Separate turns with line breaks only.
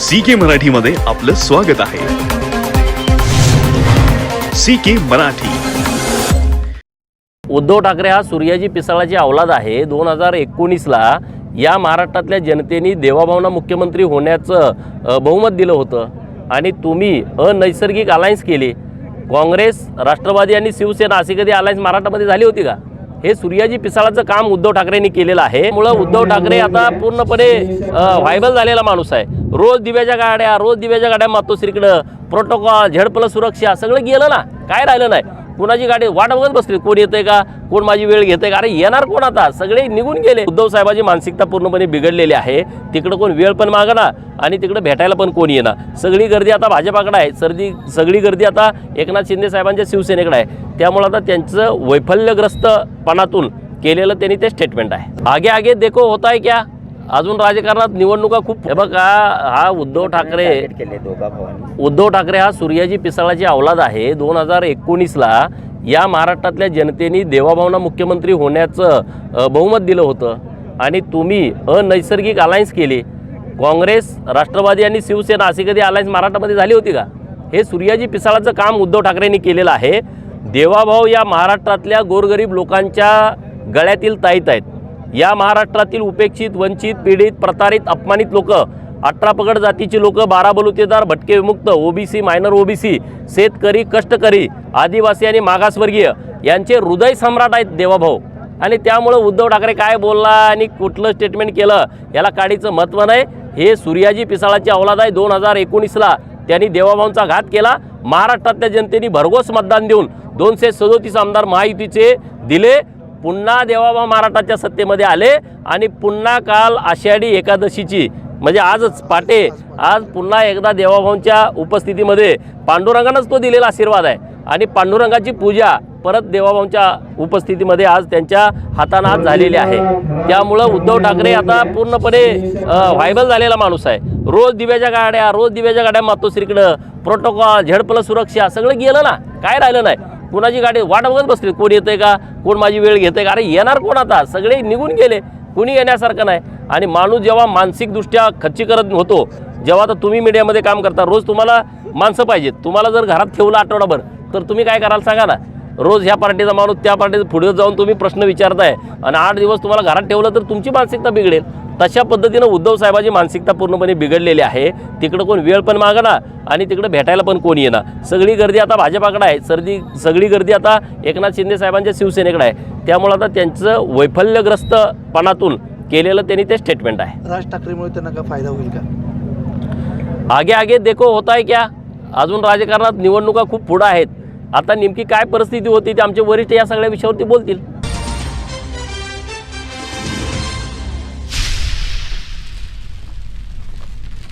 C के मराठीमध्ये आपलं स्वागत आहे. C K Marathi.
Uddhav Thackeray हा सूर्याजी पिसाळाची अवलाद आहे. दोन हजार एकोणीसला या महाराष्ट्रातल्या जनतेने देवाभावना मुख्यमंत्री होण्याचं बहुमत दिलं होतं. आणि तुम्ही अनैसर्गिक अलायन्स केली. काँग्रेस राष्ट्रवादी आणि शिवसेना अशी कधी अलायन्स महाराष्ट्रामध्ये झाली होती का? हे सूर्याजी पिसाळाचं काम उद्धव ठाकरेंनी केलेलं आहे. मुळं उद्धव ठाकरे आता पूर्णपणे व्हायबल झालेला माणूस आहे. रोज दिव्याच्या गाड्या रोज दिव्याच्या गाड्या मातोश्रीकडं. प्रोटोकॉल झेड प्लस सुरक्षा सगळं गेलं ना. काय राहिलं नाही. कुणाची गाडी वाट बघत बसली? कोण येतंय का? कोण माझी वेळ घेतंय का? अरे येणार कोण आता? सगळे निघून गेले. उद्धव साहेबाची मानसिकता पूर्णपणे बिघडलेली आहे. तिकडं कोण वेळ पण मागणार आणि तिकडं भेटायला पण कोण येणार? सगळी गर्दी आता भाजपाकडे आहे. सर्दी सगळी गर्दी आता एकनाथ शिंदे साहेबांच्या शिवसेनेकडे आहे. त्यामुळं आता त्यांचं वैफल्यग्रस्तपणातून केलेलं त्यांनी ते स्टेटमेंट आहे. आगे आगे देखो होत आहे क्या? अजून राजकारणात निवडणुका खूप हे बघा हा उद्धव ठाकरे उद्धव ठाकरे हा सूर्याजी पिसाळाची अवलाद आहे. दोन हजार एकोणीसला या महाराष्ट्रातल्या जनतेने देवाभावना मुख्यमंत्री होण्याचं बहुमत दिलं होतं. आणि तुम्ही अनैसर्गिक अलायन्स केली. काँग्रेस राष्ट्रवादी आणि शिवसेना अशी कधी अलायन्स महाराष्ट्रामध्ये झाली होती का? हे सूर्याजी पिसाळाचं काम उद्धव ठाकरेंनी केलेलं आहे. देवाभाऊ या महाराष्ट्रातल्या गोरगरीब लोकांच्या गळ्यातील ताईत आहेत. या महाराष्ट्रातील उपेक्षित वंचित पीडित प्रतारित अपमानित लोक अठरा पगड जातीची लोक बारा बलुतेदार भटके विमुक्त ओबीसी मायनर ओबीसी शेतकरी कष्टकरी आदिवासी आणि मागासवर्गीय यांचे हृदय सम्राट आहेत देवाभाऊ. आणि त्यामुळं उद्धव ठाकरे काय बोलला आणि कुठलं स्टेटमेंट केलं याला काडीचं महत्त्व नाही. हे सूर्याजी पिसाळाची अवलाद आहे. दोन हजार एकोणीसला त्यांनी देवाभाऊंचा घात केला. महाराष्ट्रातल्या जनतेने भरघोस मतदान देऊन दोनशे सदोतीस आमदार महायुतीचे दिले. पुन्हा देवाभाऊ महाराष्ट्राच्या सत्तेमध्ये आले आणि पुन्हा काल आषाढी एकादशीची म्हणजे आजच पाटे आज पुन्हा एकदा देवाभाऊंच्या उपस्थितीमध्ये पांडुरंगानंच तो दिलेला आशीर्वाद आहे. आणि पांडुरंगाची पूजा परत देवाभाऊंच्या उपस्थितीमध्ये आज त्यांच्या हातानं आज झालेली आहे. त्यामुळं उद्धव ठाकरे आता पूर्णपणे व्हायबल झालेला माणूस आहे. रोज दिव्याच्या गाड्या रोज दिव्याच्या गाड्या मातोश्रीकडं प्रोटोकॉल झेड प्लस सुरक्षा सगळं गेलं ना काय राहिलं नाही. कुणाची गाडी वाट बघत बसली कोण येतंय का? कोण माझी वेळ घेतंय का? अरे येणार कोण आता? सगळे निघून गेले. कुणी येण्यासारखं नाही. आणि माणूस जेव्हा मानसिकदृष्ट्या खच्चीकरण होतो जेव्हा आता तुम्ही मीडियामध्ये काम करता रोज तुम्हाला माणसं पाहिजेत. तुम्हाला जर घरात ठेवलं आठवडाभर तर तुम्ही काय कराल सांगा ना? रोज ह्या पार्टीचा माणूस त्या पार्टीचा पुढे जाऊन तुम्ही प्रश्न विचारताय आणि आठ दिवस तुम्हाला घरात ठेवलं तर तुमची मानसिकता बिघडेल. तशा पद्धतीनं उद्धव साहेबाची मानसिकता पूर्णपणे बिघडलेली आहे. तिकडं कोण वेळ पण मागणार आणि तिकडं भेटायला पण कोण येणार. सगळी गर्दी आता भाजपाकडे आहे. सर्दी सगळी गर्दी आता एकनाथ शिंदे साहेबांच्या शिवसेनेकडे आहे. त्यामुळं आता त्यांचं वैफल्यग्रस्तपणातून केलेलं त्यांनी ते स्टेटमेंट आहे.
राज ठाकरेमुळे त्यांना काय फायदा होईल का?
आगे आगे देखो होत आहे क्या? अजून राजकारणात निवडणुका खूप पुढं आहेत. आता नेमकी काय परिस्थिती होती ते आमचे वरिष्ठ या सगळ्या विषयावरती बोलतील.